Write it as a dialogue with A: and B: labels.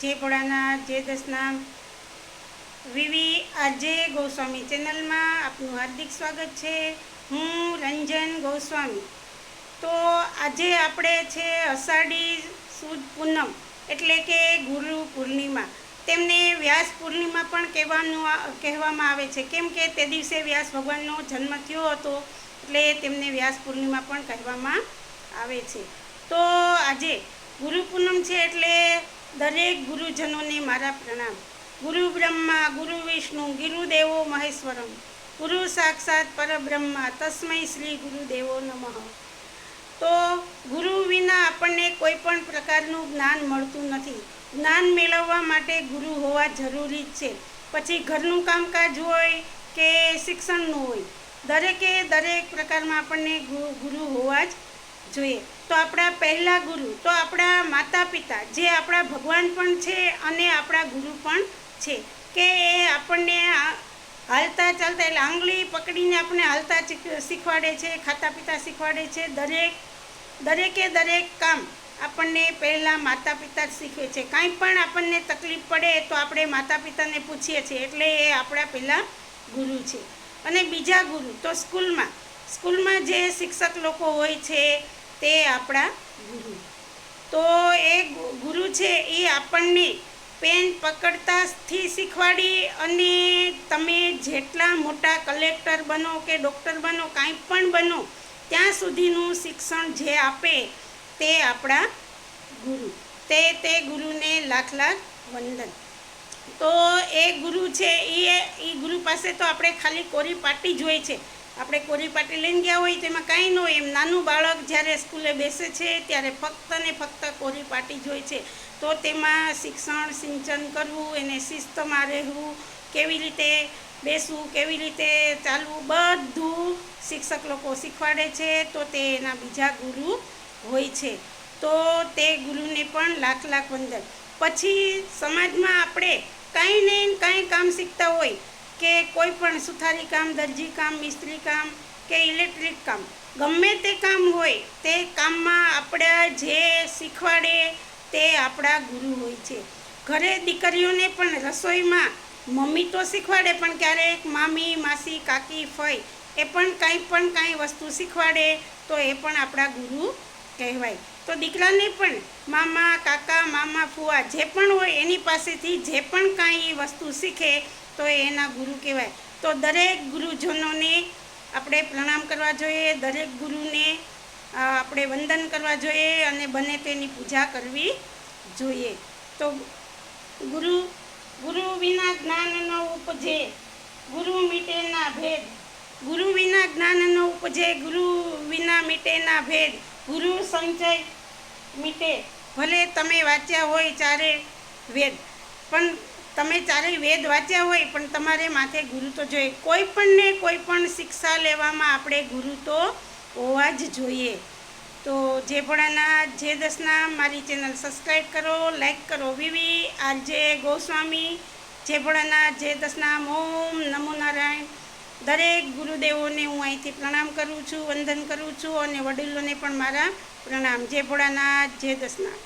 A: જય ભોળાનાથ જે દસનામ વિવી આજે ગોસ્વામી ચેનલમાં આપનું હાર્દિક સ્વાગત છે. હું રંજન ગોસ્વામી. તો આજે આપણે છે અષાઢી સુદ પૂનમ એટલે કે ગુરુ પૂર્ણિમા. તેમને વ્યાસ પૂર્ણિમા પણ કહેવાનું કહેવામાં આવે છે. કેમ કે તે દિવસે વ્યાસ ભગવાનનો જન્મ થયો હતો એટલે તેમને વ્યાસ પૂર્ણિમા પણ કહેવામાં આવે છે. તો આજે ગુરુ પૂનમ છે એટલે દરેક ગુરુજનોને મારા પ્રણામ. ગુરુ બ્રહ્મા, ગુરુ વિષ્ણુ, ગુરુદેવો મહેશ્વરમ. ગુરુ સાક્ષાત પરબ્રહ્મા, તસ્મૈ શ્રી ગુરુદેવો નમઃ. તો ગુરુ વિના આપણને કોઈ પણ પ્રકારનું જ્ઞાન મળતું નથી. જ્ઞાન મેળવવા માટે ગુરુ હોવા જરૂરી જ છે. પછી ઘરનું કામકાજ હોય કે શિક્ષણનું હોય. દરેકે દરેક પ્રકારમાં આપણને ગુરુ હોવા જ જોઈએ. તો આપણા પહેલા ગુરુ, તો આપણા માતા પિતા જે આપણા ભગવાન પણ છે અને આપણા ગુરુ પણ છે. કે એ આપણને હાલતા ચાલતા એટલે આંગળી પકડીને આપણને હાલતા શીખવાડે છે ખાતા પીતા શીખવાડે છે, દરેક, દરેકે દરેક કામ આપણને પહેલાં માતા પિતા જ શીખવે છે. કાંઈ પણ આપણને તકલીફ પડે તો આપણે માતા પિતાને પૂછીએ છીએ એટલે એ આપણા પહેલાં ગુરુ છે. અને બીજા ગુરુ તો સ્કૂલમાં સ્કૂલમાં જે શિક્ષક લોકો હોય છે તે આપણા ગુરુ. તો એ ગુરુ છે એ આપણને પેન પકડતાથી શીખવાડી અને તમે જેટલા મોટા કલેક્ટર બનો કે ડૉક્ટર બનો, કાંઈ પણ બનો, ત્યાં સુધીનું શિક્ષણ જે આપે તે આપણા ગુરુ. તે તે ગુરુને લાખ લાખ વંદન. તો એ ગુરુ છે એ એ ગુરુ પાસે તો આપણે ખાલી કોરી પાટી જોઈએ છે. આપણે કોરી પાટી લઈને ગયા હોય તેમાં કાંઈ ન હોય. એમ નાનું બાળક જ્યારે સ્કૂલે બેસે છે, ત્યારે ફક્ત ને ફક્ત કોરી પાટી જ હોય છે. તો તેમાં શિક્ષણ, સિંચન કરવું, એને શિસ્તમાં રહેવું, કેવી રીતે બેસવું, કેવી રીતે ચાલવું, બધું શિક્ષક લોકો શીખવાડે છે. તો તે એના બીજા ગુરુ હોય છે. તો તે ગુરુને પણ લાખ લાખ વંદન. પછી સમાજમાં આપણે કાંઈ ને કાંઈ કામ શીખતા હોય. કે કોઈ પણ સુથારી કામ, દરજી કામ, મિસ્ત્રી કામ કે ઇલેક્ટ્રિક કામ, ગમે તે કામ હોય તે કામમાં આપણે જે શીખવાડે તે આપણા ગુરુ હોય છે. ઘરે દીકરીઓને પણ રસોઈમાં મમ્મી તો શીખવાડે, પણ ક્યારેક મામી, માસી, કાકી, ફઈ એ પણ કાંઈ પણ કાંઈ વસ્તુ શીખવાડે તો એ પણ આપણા ગુરુ કહેવાય. તો દીકરાને પણ મામા, કાકા, મામા, ફુવા જે પણ હોય એની પાસેથી જે પણ કાંઈ વસ્તુ શીખે તો એ એના ગુરુ કહેવાય. તો દરેક ગુરુજનોને આપણે પ્રણામ કરવા જોઈએ, દરેક ગુરુને આપણે વંદન કરવા જોઈએ અને બને તેની પૂજા કરવી જોઈએ. તો ગુરુ ગુરુ વિના જ્ઞાનનો ઉપજે, ગુરુ મીટેના ભેદ. ગુરુ વિના જ્ઞાનનો ઉપજે, ગુરુ વિના મીટેના ભેદ. ગુરુ સંચય મીટે. ભલે તમે વાંચ્યા હોય ચારે વેદ, પણ તમે ચારે વેદ વાંચ્યા હોય, પણ તમારે માથે ગુરુ તો જોઈએ. કોઈ પણ કોઈ પણ શિક્ષા લેવામાં આપણે ગુરુ તો હોવા જ જોઈએ. તો જે ભણાના જે દસના, મારી ચેનલ સબસ્ક્રાઈબ કરો, લાઈક કરો. વિવી, આરજે ગોસ્વામી, જે ભણાના જે દસના ઓમ નમો નારાયણ. દરેક ગુરુદેવોને હું અહીંથી પ્રણામ કરું છું, વંદન કરું છું અને વડીલોને પણ મારા પ્રણામ. જય ભોળાનાથ જે દસના